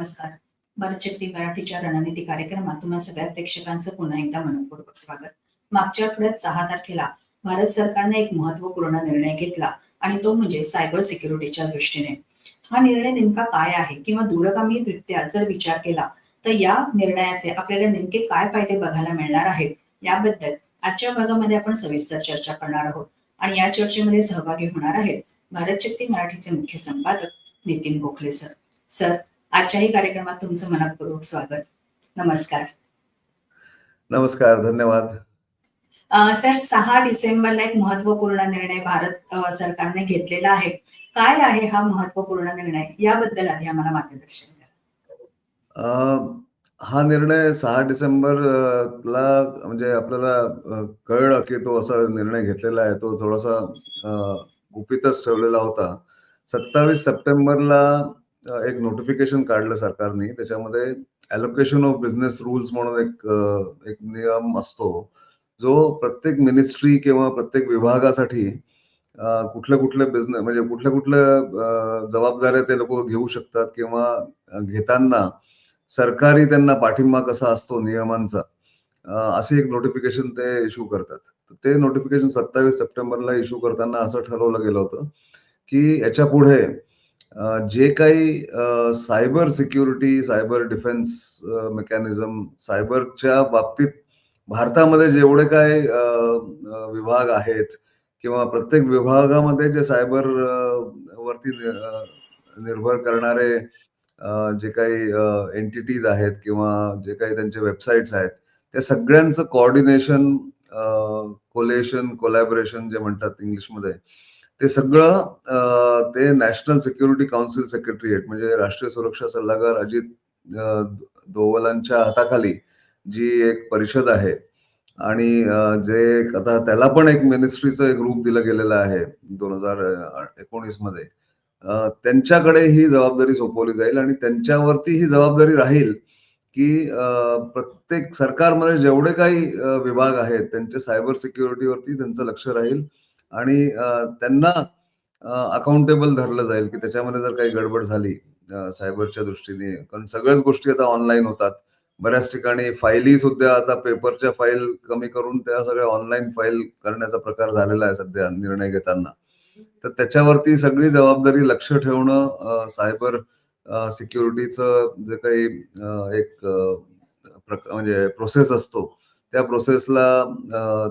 नमस्कार. बालशक्ती मराठीच्या रणनीती कार्यक्रमात तुम्हा सगळ्या प्रेक्षकांचं पुन्हा एकदा मनपूर्वक स्वागत. मागच्या आठवड्यात सहा तारखेला भारत सरकारने एक महत्त्वपूर्ण निर्णय घेतला आणि तो म्हणजे सायबर सिक्युरिटीच्या दृष्टीने. हा निर्णय नेमका काय आहे किंवा दूरगामीरित्या जर विचार केला तर या निर्णयाचे आपल्याला नेमके काय फायदे बघायला मिळणार आहेत याबद्दल आजच्या भागामध्ये आपण सविस्तर चर्चा करणार आहोत. आणि या चर्चेमध्ये सहभागी होणार आहेत भारत शक्ती मराठीचे मुख्य संपादक नितीन गोखले सर. सर आजच्याही कार्यक्रमात तुमचं मनपूर्वक स्वागत. नमस्कार. नमस्कार धन्यवाद. सर सहा डिसेंबरला एक महत्त्वपूर्ण निर्णय भारत सरकारने घेतलेला आहे. काय आहे हा महत्त्वपूर्ण निर्णय? याबद्दल आधी आम्हाला मार्गदर्शन करा. हा निर्णय सहा डिसेंबर अं, ला म्हणजे आपल्याला कळलं की तो असा निर्णय घेतलेला आहे. तो थोडासा गुपितच ठेवलेला होता. सत्तावीस सप्टेंबरला एक नोटिफिकेशन काढलं सरकारने. त्याच्यामध्ये अलोकेशन ऑफ बिझनेस रूल्स म्हणून एक एक नियम असतो. जो प्रत्येक मिनिस्ट्री किंवा प्रत्येक विभागासाठी अं, कुठल्या कुठल्या बिझनेस म्हणजे कुठल्या कुठल्या जबाबदाऱ्या ते लोक घेऊ शकतात किंवा घेताना सरकारी त्यांना पाठिंबा कसा असतो नियमांचा असे एक नोटिफिकेशन ते इश्यू करतात. ते नोटिफिकेशन सत्तावीस सप्टेंबरला इश्यू करताना असं ठरवलं गेलं होतं की याच्यापुढे जे काही cyber security cyber defence mechanism सायबरच्या बाबतीत भारतामध्ये जेवढे काय विभाग आहेत किंवा प्रत्येक विभागामध्ये जे सायबर वरती निर्भर करणारे जे काही एंटिटीज आहेत किंवा जे काही त्यांचे वेबसाईट्स आहेत त्या सगळ्यांचं कोऑर्डिनेशन कोलेशन कोलॅबरेशन जे म्हणतात इंग्लिशमध्ये ते सगळं ते नॅशनल सिक्युरिटी काउन्सिल सेक्रेटरीएट म्हणजे राष्ट्रीय सुरक्षा सल्लागार अजित दोवलांच्या हाताखाली जी एक परिषद आहे. आणि जे आता त्याला पण एक मिनिस्ट्रीचं एक रूप दिलं गेलेलं आहे दोन हजार एकोणीसमध्ये त्यांच्याकडे ही जबाबदारी सोपवली जाईल आणि त्यांच्यावरती ही जबाबदारी राहील की प्रत्येक सरकारमध्ये जेवढे काही विभाग आहेत त्यांच्या सायबर सिक्युरिटीवरती त्यांचं लक्ष राहील. आणि त्यांना अकाउंटेबल धरलं जाईल की त्याच्यामध्ये जर काही गडबड झाली सायबरच्या दृष्टीने कारण सगळ्याच गोष्टी आता ऑनलाईन होतात. बऱ्याच ठिकाणी फाईली सुद्धा आता पेपरच्या फाईल कमी करून त्या सगळ्या ऑनलाईन फाईल करण्याचा प्रकार झालेला आहे सध्या निर्णय घेताना. तर त्याच्यावरती सगळी जबाबदारी लक्ष ठेवणं सायबर सिक्युरिटीचं जे काही एक प्रक- म्हणजे प्रोसेस असतो त्या प्रोसेसला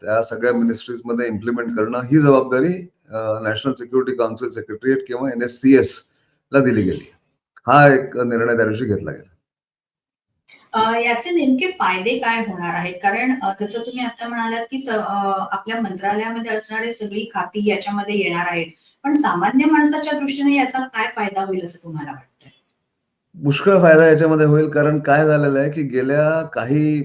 त्या सगळ्या मिनिस्ट्रीजमध्ये इम्प्लिमेंट करणं ही जबाबदारी नॅशनल सिक्युरिटी काउन्सिल सेक्रेटरिएट किंवा एन एस सी एस ला दिली गेली. हा एक निर्णय त्या दिवशी घेतला गेला. याचे नेमके फायदे काय होणार आहेत? कारण जसं तुम्ही आता म्हणालात की आपल्या मंत्रालयामध्ये असणारे सगळी खाती याच्यामध्ये येणार आहेत. पण सामान्य माणसाच्या दृष्टीने याचा काय फायदा होईल असं तुम्हाला वाटतंय? पुष्कळ फायदा याच्यामध्ये होईल कारण काय झालेलं आहे की गेल्या काही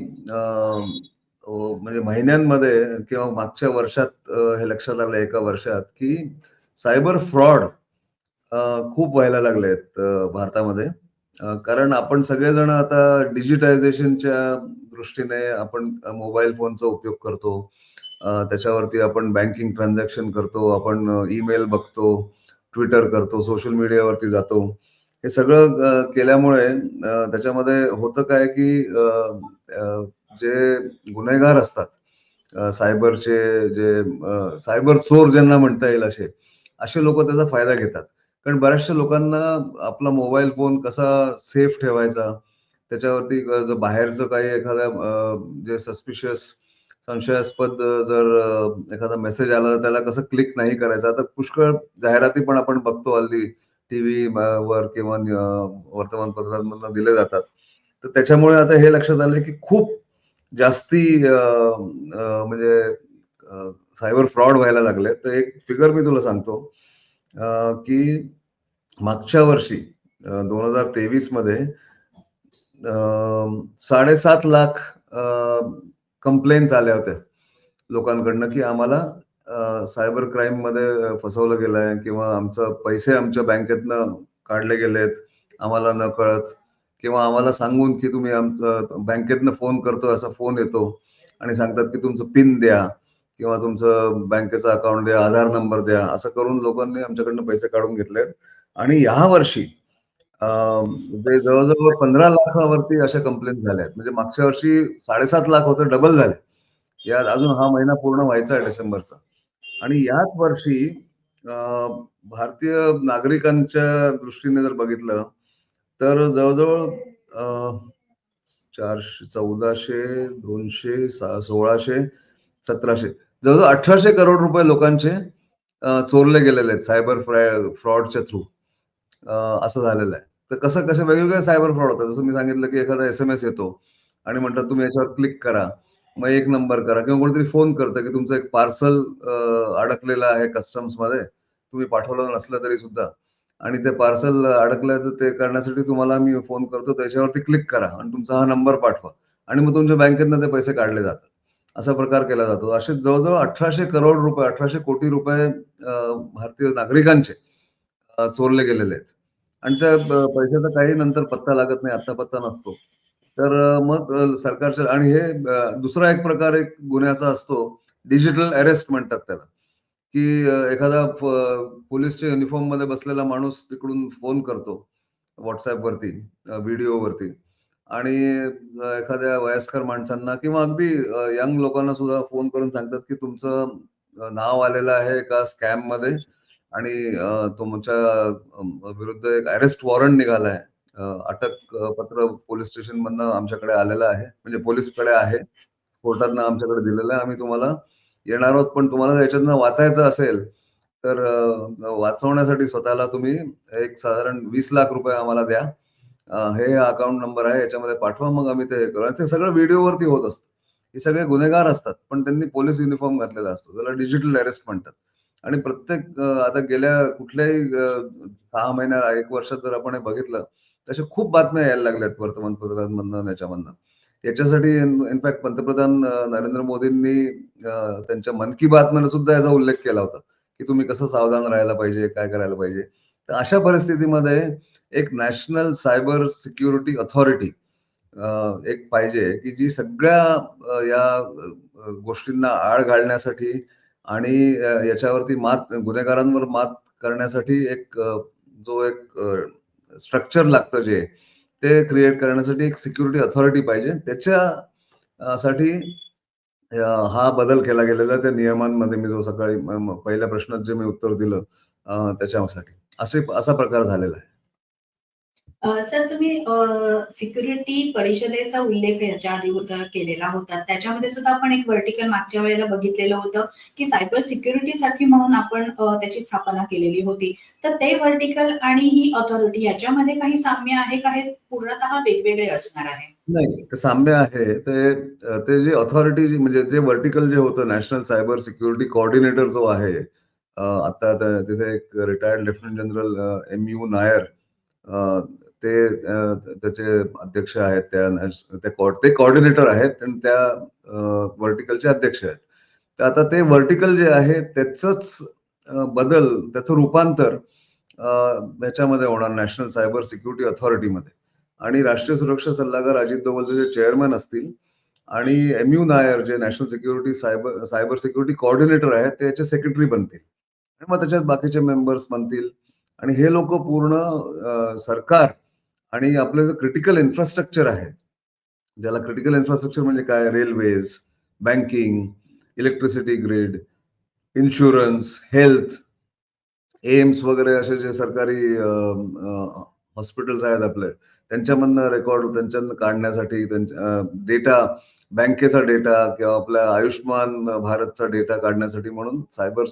म्हणजे महिन्यांमध्ये किंवा मागच्या वर्षात हे लक्षात आलं एका वर्षात की सायबर फ्रॉड खूप व्हायला लागले आहेत भारतामध्ये. कारण आपण सगळेजण आता डिजिटायझेशनच्या दृष्टीने आपण मोबाईल फोनचा उपयोग करतो. त्याच्यावरती आपण बँकिंग ट्रान्झॅक्शन करतो आपण ईमेल बघतो ट्विटर करतो सोशल मीडियावरती जातो. हे सगळं केल्यामुळे त्याच्यामध्ये होतं काय की जे गुन्हेगार असतात सायबरचे जे सायबर चोर ज्यांना म्हणता येईल असे असे लोक त्याचा फायदा घेतात. कारण बऱ्याचशा लोकांना आपला मोबाईल फोन कसा सेफ ठेवायचा त्याच्यावरती जर बाहेरचं काही एखाद्या जे सस्पिशियस संशयास्पद जर एखादा मेसेज आला तर त्याला कसं क्लिक नाही करायचं. आता पुष्कळ जाहिराती पण आपण बघतो हल्ली टीव्ही वर किंवा वर्तमानपत्रांमधून दिले जातात. तर त्याच्यामुळे आता हे लक्षात आलं की खूप जास्ती म्हणजे सायबर फ्रॉड व्हायला लागले. तर एक फिगर मी तुला सांगतो की मागच्या वर्षी दोन हजार तेवीसमध्ये साडेसात लाख कंप्लेंट्स आल्या होत्या लोकांकडनं की आम्हाला सायबर क्राईममध्ये फसवलं गेलंय किंवा आमचं पैसे आमच्या बँकेतनं काढले गेलेत आम्हाला न कळत. किंवा आम्हाला सांगून की तुम्ही आमचं बँकेतनं फोन करतो असा फोन येतो आणि सांगतात की तुमचं पिन द्या किंवा तुमचं बँकेचं अकाउंट द्या आधार नंबर द्या असं करून लोकांनी आमच्याकडनं पैसे काढून घेतले आणि ह्या वर्षी जे जवळजवळ पंधरा लाखावरती अशा कंप्लेंट झाल्या आहेत म्हणजे मागच्या वर्षी साडेसात लाख होतं डबल झाले. यात अजून हा महिना पूर्ण व्हायचा आहे डिसेंबरचा. आणि याच वर्षी भारतीय नागरिकांच्या दृष्टीने जर बघितलं तर जवळजवळ चारशे चौदाशे दोनशे सोळाशे सतराशे जवळजवळ अठराशे करोड रुपये लोकांचे चोरले गेलेले आहेत सायबर फ्रॉडच्या थ्रू. असं झालेलं आहे. तर कसं कसं वेगवेगळे सायबर फ्रॉड होतात. जसं मी सांगितलं की एखादा एस एम एस येतो आणि म्हणतात तुम्ही याच्यावर क्लिक करा. मग एक नंबर करा किंवा कोणीतरी फोन करतं की तुमचं एक पार्सल अडकलेलं आहे कस्टम्समध्ये तुम्ही पाठवलं नसलं तरी सुद्धा. आणि ते पार्सल अडकलं तर ते करण्यासाठी तुम्हाला मी फोन करतो त्याच्यावरती क्लिक करा आणि तुमचा हा नंबर पाठवा. आणि मग तुमच्या बँकेतनं ते पैसे काढले जातात. असा प्रकार केला जातो. असे जवळजवळ अठराशे करोड रुपये अठराशे कोटी रुपये भारतीय नागरिकांचे चोरले गेलेले आहेत. आणि त्या पैशाचा काही नंतर पत्ता लागत नाही आता पत्ता नसतो. तर मग सरकारच्या आणि हे दुसरा एक प्रकार एक गुन्ह्याचा असतो. डिजिटल अरेस्ट म्हणतात त्याला. की एखादा पोलीसच्या युनिफॉर्ममध्ये बसलेला माणूस तिकडून फोन करतो व्हॉट्सअप वरती व्हिडिओ वरती आणि एखाद्या वयस्कर माणसांना किंवा अगदी यंग लोकांना सुद्धा फोन करून सांगतात की तुमचं नाव आलेलं आहे एका स्कॅममध्ये आणि तुमच्या विरुद्ध एक अरेस्ट वॉरंट निघालाय आहे. अटक पत्र पोलीस स्टेशन मधनं आमच्याकडे आलेलं आहे. म्हणजे पोलीसकडे आहे. कोर्टातनं आमच्याकडे दिलेलं आहे. आम्ही तुम्हाला येणार आहोत पण तुम्हाला याच्यातनं वाचायचं असेल तर वाचवण्यासाठी स्वतःला तुम्ही एक साधारण वीस लाख रुपये आम्हाला द्या. हे अकाउंट नंबर आहे याच्यामध्ये पाठवा मग आम्ही ते करू. ते सगळं व्हिडिओवरती होत असतं. हे सगळे गुन्हेगार असतात पण त्यांनी पोलीस युनिफॉर्म घातलेला असतो. त्याला डिजिटल अरेस्ट म्हणतात. आणि प्रत्येक आता गेल्या कुठल्याही सहा महिन्या एक वर्षात जर आपण हे बघितलं तसे खूप बातम्या यायला लागल्यात वर्तमानपत्रांमधनं याच्यामधनं. याच्यासाठी इनफॅक्ट पंतप्रधान नरेंद्र मोदींनी त्यांच्या मन की बात मध्ये सुद्धा याचा उल्लेख केला होता की तुम्ही कसं सावधान राहायला पाहिजे काय करायला पाहिजे. तर अशा परिस्थितीमध्ये एक नॅशनल सायबर सिक्युरिटी अथॉरिटी एक पाहिजे की जी सगळ्या या गोष्टींना आळ घालण्यासाठी आणि याच्यावरती मात गुन्हेगारांवर मात करण्यासाठी एक जो एक स्ट्रक्चर लागतं जे ते क्रिएट करण्यासाठी एक सिक्युरिटी अथॉरिटी पाहिजे. त्याच्या साठी हा बदल केला गेलेला त्या नियमांमध्ये मी जो सकाळी पहिल्या प्रश्नात जे मी उत्तर दिलं त्याच्यासाठी. असे असा प्रकार झालेला आहे. सर तुम्ही सिक्युरिटी परिषदेचा उल्लेख याच्या आधी होता केलेला होता. त्याच्यामध्ये सुद्धा आपण एक व्हर्टिकल मागच्या वेळेला बघितलेलं होतं की सायबर सिक्युरिटीसाठी म्हणून आपण त्याची स्थापना केलेली होती. तर ते व्हर्टिकल आणि ही अथॉरिटी याच्यामध्ये काही साम्य आहे का? हे पूर्णतः वेगवेगळे असणार आहे. नाही ते साम्य आहे. ते ते जे ऑथॉरिटी म्हणजे जे व्हर्टिकल जे होतं नॅशनल सायबर सिक्युरिटी कोऑर्डिनेटर जो आहे आता तिथे एक retired lieutenant general M U Nair ते त्याचे अध्यक्ष आहेत त्या नॅश- ते कॉर्डिनेटर आहेत आणि त्या व्हर्टिकलचे अध्यक्ष आहेत. तर आता ते व्हर्टिकल जे आहे त्याच बदल त्याचं रूपांतर ह्याच्यामध्ये होणार नॅशनल सायबर सिक्युरिटी अथॉरिटीमध्ये आणि राष्ट्रीय सुरक्षा सल्लागार अजित दोवल जे चेअरमॅन असतील आणि एम यू नायर जे national security cyber cyber security coordinator आहेत ते याचे सेक्रेटरी बनतील. आणि मग त्याच्यात बाकीचे मेंबर्स बनतील. आणि हे लोक पूर्ण सरकार आणि आपलं जे क्रिटिकल इन्फ्रास्ट्रक्चर आहे ज्याला क्रिटिकल इन्फ्रास्ट्रक्चर म्हणजे काय? Railways banking electricity grid insurance health AIIMS वगैरे असे जे सरकारी हॉस्पिटल्स आहेत आपले त्यांच्यामधनं रेकॉर्ड त्यांच्यानं काढण्यासाठी त्यांच्या डेटा बँकेचा डेटा किंवा आपल्या आयुष्यमान भारतचा डेटा काढण्यासाठी म्हणून सायबर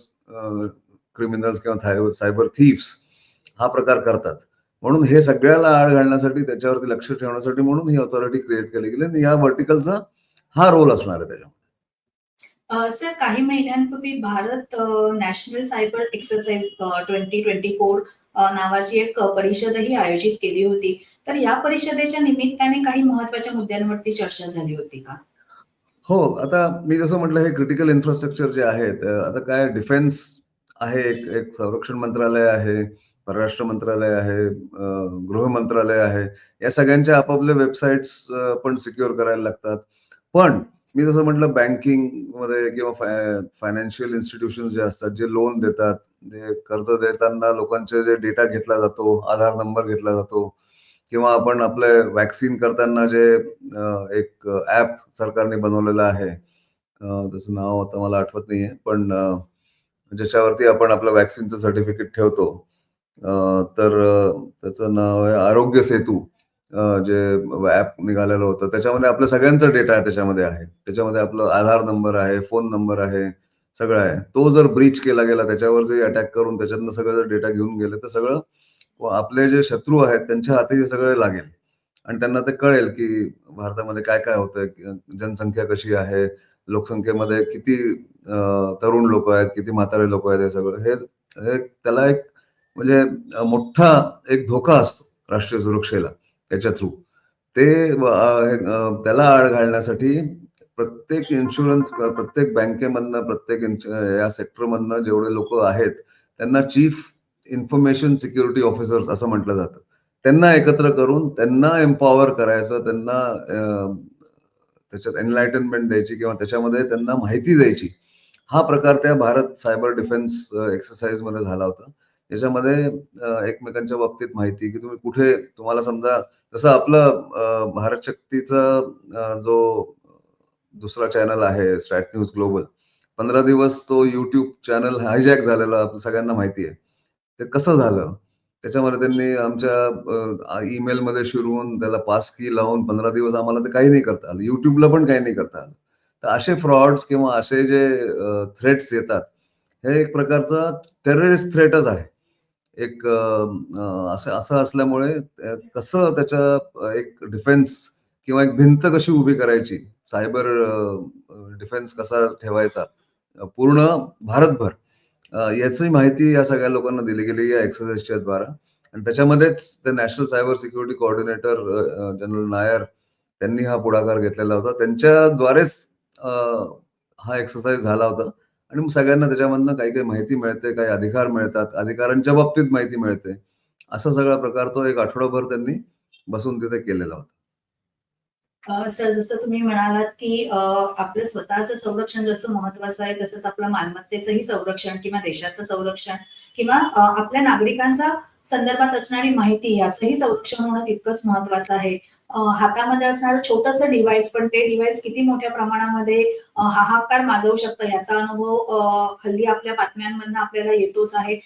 क्रिमिनल्स किंवा सायबर थीफ्स हा प्रकार करतात. म्हणून हे सगळ्याला आळ घालण्यासाठी त्याच्यावरती लक्ष ठेवण्यासाठी म्हणून ही ऑथॉरिटी क्रिएट केली गेली. आणि या व्हर्टिकलचा हा रोल असणार आहे त्याच्यामध्ये. सर काही महिन्यांपूर्वी Bharat national cyber exercise twenty twenty four नावाची एक परिषदही आयोजित केली होती. तर या परिषदेच्या निमित्ताने काही महत्त्वाच्या मुद्द्यांवरती चर्चा झाली होती का? हो आता मी जसं म्हटलं हे क्रिटिकल इन्फ्रास्ट्रक्चर जे आहे त- आता काय डिफेन्स आहे एक संरक्षण मंत्रालय आहे परराष्ट्र मंत्रालय आहे गृह मंत्रालय आहे या सगळ्यांच्या आपापल्या वेबसाईट्स पण सिक्युअर करायला लागतात. पण मी जसं म्हटलं बँकिंगमध्ये किंवा फायनान्शियल इन्स्टिट्यूशन जे असतात जे लोन देतात जे कर्ज देताना लोकांचे जे डेटा घेतला जातो आधार नंबर घेतला जातो किंवा आपण आपले वॅक्सिन करताना जे एक ऍप सरकारने बनवलेलं आहे अं, त्याचं नाव आता मला आठवत नाहीये पण ज्याच्यावरती आपण आपलं वॅक्सिनचं सर्टिफिकेट ठेवतो तर त्याचं नाव आहे आरोग्य सेतू. जे ऍप निघालेलं होतं. त्याच्यामध्ये आपल्या सगळ्यांचा डेटा त्याच्यामध्ये आहे. त्याच्यामध्ये आपलं आधार नंबर आहे फोन नंबर आहे सगळं आहे. तो जर ब्रीच केला गेला त्याच्यावर जे अटॅक करून त्याच्यातनं सगळं जर डेटा घेऊन गेले तर सगळं आपले जे शत्रू आहेत त्यांच्या हाती हे सगळं लागेल. आणि त्यांना ते कळेल की भारतामध्ये काय काय होतंय जनसंख्या कशी आहे लोकसंख्येमध्ये किती तरुण लोक आहेत किती म्हातारे लोक आहेत हे सगळं. हे त्याला एक म्हणजे मोठा एक धोका असतो राष्ट्रीय सुरक्षेला त्याच्या थ्रू ते त्याला आळ घालण्यासाठी प्रत्येक इन्शुरन्स प्रत्येक बँकेमधनं प्रत्येक या सेक्टरमधनं जेवढे लोक आहेत त्यांना चीफ इन्फॉर्मेशन सिक्युरिटी ऑफिसर्स असं म्हटलं जातं. त्यांना एकत्र करून त्यांना एम्पॉवर करायचं त्यांना त्याच्यात एनलायटनमेंट द्यायची किंवा त्याच्यामध्ये त्यांना माहिती द्यायची. हा प्रकार त्या भारत सायबर डिफेन्स एक्सरसाइजमध्ये झाला होता. याच्यामध्ये एकमेकांच्या बाबतीत माहिती की तुम्ही कुठे तुम्हाला समजा जसं आपलं भारत शक्तीचा जो दुसरा चॅनल आहे स्टॅट न्यूज ग्लोबल पंधरा दिवस तो युट्यूब चॅनल हायजॅक झालेला आपल्या सगळ्यांना माहिती आहे. ते कसं झालं? त्याच्यामध्ये त्यांनी आमच्या ईमेलमध्ये शिरवून त्याला पास की लावून पंधरा दिवस आम्हाला ते काही नाही करता आलं. युट्यूबला पण काही नाही करता आलं. तर असे फ्रॉड्स किंवा असे जे थ्रेट्स येतात हे एक प्रकारचा टेररिस्ट थ्रेटच आहे. एक असं असं असल्यामुळे कसं त्याच्या एक डिफेन्स किंवा एक भिंत कशी उभी करायची? सायबर डिफेन्स कसा ठेवायचा? पूर्ण भारतभर. याची माहिती या सगळ्या लोकांना दिली गेली या एक्सरसाइजच्या द्वारा. आणि त्याच्यामध्येच ते national cyber security coordinator general Nair त्यांनी हा पुढाकार घेतलेला होता. त्यांच्याद्वारेच हा एक्सरसाइज झाला होता. आणि मग सगळ्यांना त्याच्यामधनं काही काही माहिती मिळते काही अधिकार मिळतात अधिकारांच्या बाबतीत माहिती मिळते. असा सगळा प्रकार तो एक आठवडाभर त्यांनी बसून तिथे केलेला होता. सर जसं तुम्ही म्हणालात की आपलं स्वतःचं संरक्षण जसं महत्वाचं आहे तसंच आपलं मालमत्तेचंही संरक्षण किंवा देशाचं संरक्षण किंवा आपल्या नागरिकांचा संदर्भात असणारी माहिती याचंही संरक्षण होणं तितकंच महत्वाचं आहे. हातामध्ये असणारं छोटंसं डिव्हाइस पण ते डिव्हाइस किती मोठ्या प्रमाणामध्ये हाहाकार माजवू शकतं याचा अनुभव हल्ली आपल्या बातम्यांमधनं आपल्याला येतोच आहे.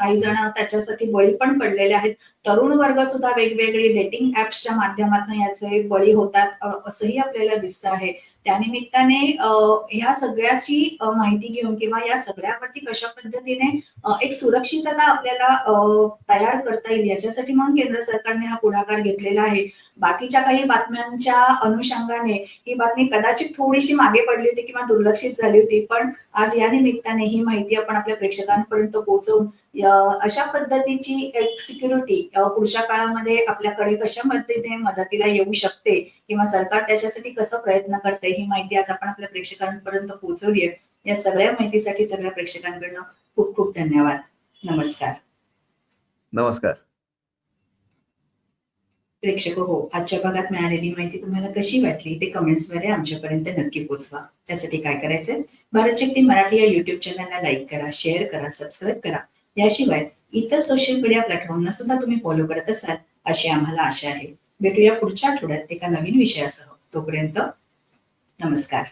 काही जण त्याच्यासाठी बळी पण पडलेले आहेत. तरुण वर्ग सुद्धा वेगवेगळे डेटिंग ऍप्सच्या माध्यमातून याचे बळी होतात असंही आपल्याला दिसत आहे. त्यानिमित्ताने ह्या सगळ्याची माहिती घेऊन किंवा या सगळ्यावरती कशा पद्धतीने एक सुरक्षितता आपल्याला तयार करता येईल याच्यासाठी म्हणून केंद्र सरकारने हा पुढाकार घेतलेला आहे. बाकीच्या काही बातम्यांच्या अनुषंगाने ही बातमी कदाचित थोडीशी मागे पडली होती किंवा दुर्लक्षित झाली होती पण आज या निमित्ताने ही माहिती आपण आपल्या प्रेक्षकांपर्यंत पोहोचवून अशा पद्धतीची एक सिक्युरिटी पुढच्या काळामध्ये आपल्याकडे कशा पद्धतीने मदतीला येऊ शकते किंवा सरकार त्याच्यासाठी कसं प्रयत्न करते ही माहिती आज आपण आपल्या प्रेक्षकांपर्यंत पोहोचवली आहे या सगळ्या माहितीसाठी सगळ्या प्रेक्षकांकडनं खूप खूप धन्यवाद. नमस्कार. नमस्कार. प्रेक्षक हो आजच्या भागात मिळालेली माहिती तुम्हाला कशी वाटली ते कमेंट्सद्वारे आमच्यापर्यंत नक्की पोचवा. त्यासाठी काय करायचंय? भारत शक्ती मराठी या युट्यूब चॅनलला लाईक करा शेअर करा सबस्क्राईब करा. याशिवाय इतर सोशल मीडिया प्लॅटफॉर्मना सुद्धा तुम्ही फॉलो करत असाल अशी आम्हाला आशा आहे. भेटूया पुढच्या आठवड्यात एका नवीन विषयासह. तोपर्यंत नमस्कार.